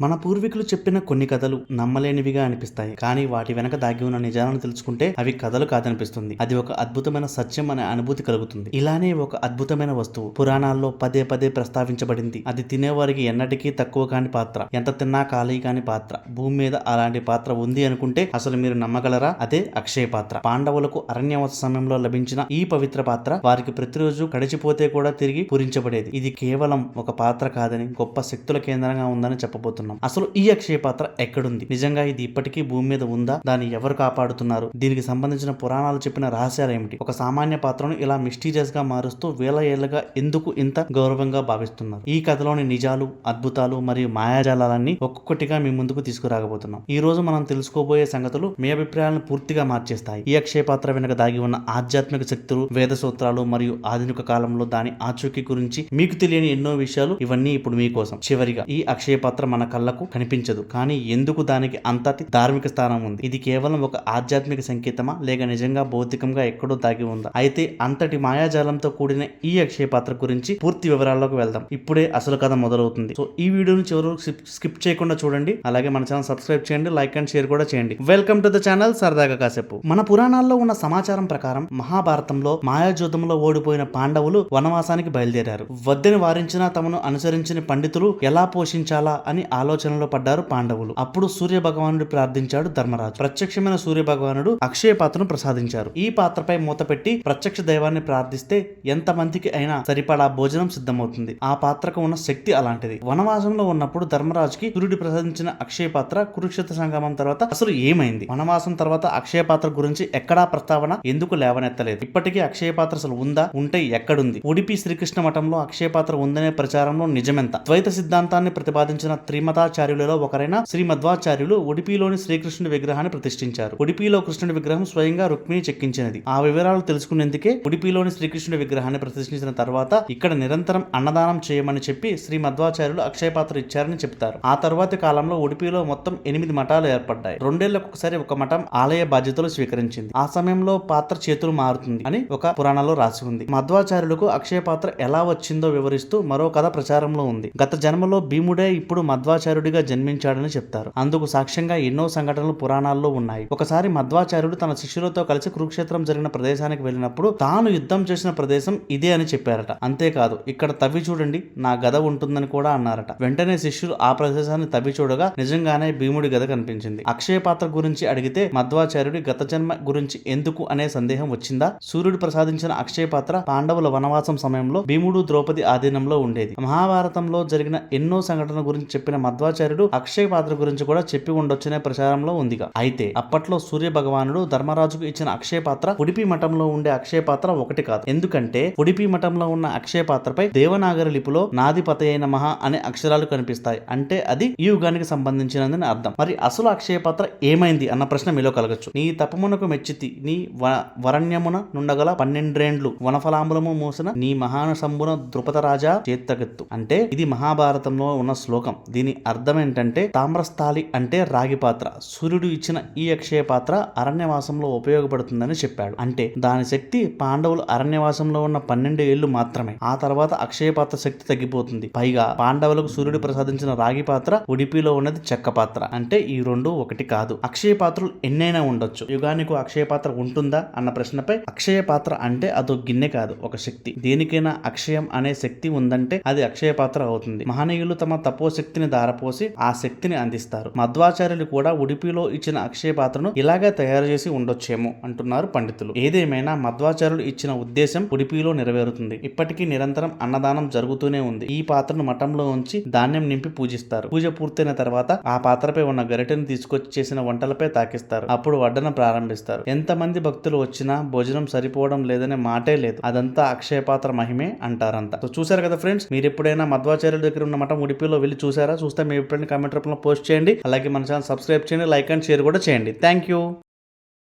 మన పూర్వీకులు చెప్పిన కొన్ని కథలు నమ్మలేనివిగా అనిపిస్తాయి కానీ వాటి వెనక దాగి ఉన్న నిజాలను తెలుసుకుంటే అవి కథలు కాదనిపిస్తుంది. అది ఒక అద్భుతమైన సత్యం అనే అనుభూతి కలుగుతుంది. ఇలానే ఒక అద్భుతమైన వస్తువు పురాణాల్లో పదే పదే ప్రస్తావించబడింది. అది తినేవారికి ఎన్నటికీ తక్కువ కాని పాత్ర ఎంత తిన్నా ఖాళీ కాని పాత్ర. భూమి మీద అలాంటి పాత్ర ఉంది అనుకుంటే అసలు మీరు నమ్మగలరా? అదే అక్షయ పాత్ర. పాండవులకు అరణ్యవాస సమయంలో లభించిన ఈ పవిత్ర పాత్ర వారికి ప్రతిరోజు గడిచిపోతే కూడా తిరిగి పూరించబడేది. ఇది కేవలం ఒక పాత్ర కాదని గొప్ప శక్తుల కేంద్రంగా ఉందని చేస్తున్నాం. అసలు ఈ అక్షయ పాత్ర ఎక్కడుంది? నిజంగా ఇది ఇప్పటికీ భూమి మీద ఉందా? దాన్ని ఎవరు కాపాడుతున్నారు? దీనికి సంబంధించిన పురాణాలు చెప్పిన రహస్యాలు ఏమిటి? ఒక సామాన్య పాత్రను ఇలా మిస్టీరియస్గా మారుస్తూ వేల ఏళ్ళుగా ఎందుకు ఇంత గౌరవంగా భావిస్తున్నారు? ఈ కథలోని నిజాలు అద్భుతాలు మరియు మాయాజాలాలన్నీ ఒక్కొక్కటిగా మీ ముందుకు తీసుకురాకపోతున్నాం. ఈ రోజు మనం తెలుసుకోబోయే సంగతులు మీ అభిప్రాయాలను పూర్తిగా మార్చేస్తాయి. ఈ అక్షయ పాత్ర వెనుక దాగి ఉన్న ఆధ్యాత్మిక శక్తులు వేద సూత్రాలు మరియు ఆధునిక కాలంలో దాని ఆచూకీ గురించి మీకు తెలియని ఎన్నో విషయాలు ఇవన్నీ ఇప్పుడు మీకోసం. చివరిగా ఈ అక్షయ పాత్ర మన కళ్ళకు కనిపించదు. కానీ ఎందుకు దానికి అంతటి ధార్మిక స్థానం ఉంది? ఇది కేవలం ఒక ఆధ్యాత్మిక సంకేతమా? లేక నిజంగా భౌతికంగా ఎక్కడో దాగి ఉందా? అయితే అంతటి మాయాజాలంతో కూడిన ఈ అక్షయ పాత్ర గురించి పూర్తి వివరాల్లోకి వెళ్దాం. ఇప్పుడే అసలు కథ మొదలవుతుంది. సో ఈ వీడియోని చివరి స్కిప్ చేయకుండా చూడండి. అలాగే మన ఛానల్ సబ్స్క్రైబ్ చేయండి లైక్ అండ్ షేర్ కూడా చేయండి. వెల్కమ్ టు ద ఛానల్ సరదాగా కాసేపు. మన పురాణాల్లో ఉన్న సమాచారం ప్రకారం మహాభారతంలో మాయాజోతంలో ఓడిపోయిన పాండవులు వనవాసానికి బయలుదేరారు. వద్దని వారించినా తమను అనుసరించిన పండితులు ఎలా పోషించాలా అని ఆలోచనలో పడ్డారు పాండవులు. అప్పుడు సూర్య భగవానుడు ప్రార్థించాడు ధర్మరాజు. ప్రత్యక్షమైన సూర్య భగవానుడు అక్షయ పాత్రను ప్రసాదించారు. ఈ పాత్రపై మూత పెట్టి ప్రత్యక్ష దైవాన్ని ప్రార్థిస్తే ఎంత మందికి అయినా సరిపడా భోజనం సిద్ధమవుతుంది. ఆ పాత్రకు ఉన్న శక్తి అలాంటిది. వనవాసంలో ఉన్నప్పుడు ధర్మరాజుకి సూర్యుడు ప్రసాదించిన అక్షయ పాత్ర కురుక్షేత్ర సంగమం తర్వాత అసలు ఏమైంది? వనవాసం తర్వాత అక్షయ పాత్ర గురించి ఎక్కడా ప్రస్తావన ఎందుకు లేవనెత్తలేదు? ఇప్పటికీ అక్షయ పాత్ర అసలు ఉందా? ఉంటే ఎక్కడుంది? ఉడిపి శ్రీకృష్ణ మఠంలో అక్షయ పాత్ర ఉందనే ప్రచారంలో నిజమెంత? ద్వైత సిద్ధాంతాన్ని ప్రతిపాదించిన త్రిమతాచార్యులలో ఒకరైన శ్రీ మధ్వాచార్యులు ఉడిపిలోని శ్రీకృష్ణుడి విగ్రహాన్ని ప్రతిష్ఠించారు. ఉడిపిలో కృష్ణుడి విగ్రహం స్వయంగా రుక్మిణి చెక్కించినది. ఆ వివరాలు తెలుసుకునేందుకే ఉడిపిలోని శ్రీకృష్ణుడి విగ్రహాన్ని ప్రతిష్ఠించిన తర్వాత ఇక్కడ నిరంతరం అన్నదానం చేయమని చెప్పి శ్రీ మధ్వాచార్యులు అక్షయ పాత్ర ఇచ్చారని చెప్తారు. ఆ తర్వాత కాలంలో ఉడిపిలో మొత్తం ఎనిమిది మఠాలు ఏర్పడ్డాయి. రెండేళ్ళకు ఒకసారి ఒక మఠం ఆలయ బాధ్యతలు స్వీకరించింది. ఆ సమయంలో పాత్ర చేతులు మారుతుంది అని ఒక పురాణంలో రాసి ఉంది. మధ్వాచార్యులకు అక్షయ పాత్ర ఎలా వచ్చిందో వివరిస్తూ మరో కథ ప్రచారంలో ఉంది. గత జన్మలో భీముడే ఇప్పుడు మధ్వాచార్యుడిగా జన్మించాడని చెప్తారు. అందుకు సాక్ష్యంగా ఎన్నో సంఘటనలు పురాణాల్లో ఉన్నాయి. ఒకసారి మధ్వాచార్యుడు తన శిష్యులతో కలిసి కురుక్షేత్రం జరిగిన ప్రదేశానికి వెళ్ళినప్పుడు తాను యుద్ధం చేసిన ప్రదేశం ఇదే అని చెప్పారట. అంతేకాదు ఇక్కడ తవ్వి చూడండి నా గద ఉంటుందని కూడా అన్నారట. వెంటనే శిష్యులు ఆ ప్రదేశాన్ని తవ్వి చూడగా నిజంగానే భీముడి గద కనిపించింది. అక్షయ పాత్ర గురించి అడిగితే మధ్వాచార్యుడి గత జన్మ గురించి ఎందుకు అనే సందేహం వచ్చిందా? సూర్యుడు ప్రసాదించిన అక్షయ పాత్ర పాండవుల వనవాసం సమయంలో భీముడు ద్రౌపది ఆధీనంలో ఉండేది. మహాభారతంలో జరిగిన ఎన్నో సంఘటనల గురించి చెప్పిన మధ్వాచార్యుడు అక్షయ పాత్ర గురించి కూడా చెప్పి ఉండొచ్చనే ప్రచారంలో ఉందిగా. అయితే అప్పట్లో సూర్య భగవానుడు ధర్మరాజుకు ఇచ్చిన అక్షయ పాత్ర ఉడిపి మఠంలో ఉండే అక్షయ పాత్ర ఒకటి కాదు. ఎందుకంటే ఉడిపి మఠంలో ఉన్న అక్షయ పాత్రపై దేవనాగరి లిపిలో నాదిపతి అయిన మహా అనే అక్షరాలు కనిపిస్తాయి. అంటే అది ఈ యుగానికి సంబంధించినదని అర్థం. మరి అసలు అక్షయ పాత్ర ఏమైంది అన్న ప్రశ్న మీలో కలగచ్చు. నీ తపమునకు మెచ్చితి నీ వ- వరణ్యమున నుండగల పన్నెండ్రేండ్లు వనఫలాంబులము మూసిన నీ మహానసంబున ద్రుపద రాజా చేత్తగత్తు. అంటే ఇది మహాభారతంలో ఉన్న శ్లోకం. దీని అర్థం ఏంటంటే తామ్రస్థాలి అంటే రాగి పాత్ర. సూర్యుడు ఇచ్చిన ఈ అక్షయ పాత్ర అరణ్యవాసంలో ఉపయోగపడుతుందని చెప్పాడు. అంటే దాని శక్తి పాండవులు అరణ్యవాసంలో ఉన్న పన్నెండు ఏళ్ళు మాత్రమే. ఆ తర్వాత అక్షయ పాత్ర శక్తి తగ్గిపోతుంది. పైగా పాండవులకు సూర్యుడు ప్రసాదించిన రాగి పాత్ర ఉడిపిలో ఉన్నది చెక్క పాత్ర. అంటే ఈ రెండు ఒకటి కాదు. అక్షయ పాత్రలు ఎన్నైనా ఉండొచ్చు. యుగానికి అక్షయ పాత్ర ఉంటుందా అన్న ప్రశ్నపై అక్షయ పాత్ర అంటే అదో గిన్నె కాదు ఒక శక్తి. దేనికైనా అక్షయం అనే శక్తి ఉందంటే అది అక్షయ పాత్ర అవుతుంది. మహనీయులు తమ తపోశక్తిని పోసి ఆ శక్తిని అందిస్తారు. మధ్వాచార్యులు కూడా ఉడిపిలో ఇచ్చిన అక్షయ పాత్రను ఇలాగే తయారు చేసి ఉండొచ్చేమో అంటున్నారు పండితులు. ఏదేమైనా మధ్వాచార్యులు ఇచ్చిన ఉద్దేశం ఉడిపిలో నెరవేరుతుంది. ఇప్పటికీ నిరంతరం అన్నదానం జరుగుతూనే ఉంది. ఈ పాత్రను మఠంలో ఉంచి ధాన్యం నింపి పూజిస్తారు. పూజ పూర్తయిన తర్వాత ఆ పాత్రపై ఉన్న గరిటెను తీసుకొచ్చి చేసిన వంటలపై తాకిస్తారు. అప్పుడు వడ్డన ప్రారంభిస్తారు. ఎంతమంది భక్తులు వచ్చినా భోజనం సరిపోవడం లేదనే మాటే లేదు. అదంతా అక్షయ పాత్ర మహిమే అంటారంట. సో చూసారు కదా ఫ్రెండ్స్? మీరు ఎప్పుడైనా మధ్వాచార్యుల దగ్గర ఉన్న మఠం ఉడిపిలో వెళ్ళి చూసారా చూస్తే మీ ఎప్పుడైనా కామెంట్ రూపంలో పోస్ట్ చేయండి. అలాగే మన ఛానల్ సబ్స్క్రైబ్ చేయండి లైక్ అండ్ షేర్ కూడా చేయండి. Thank you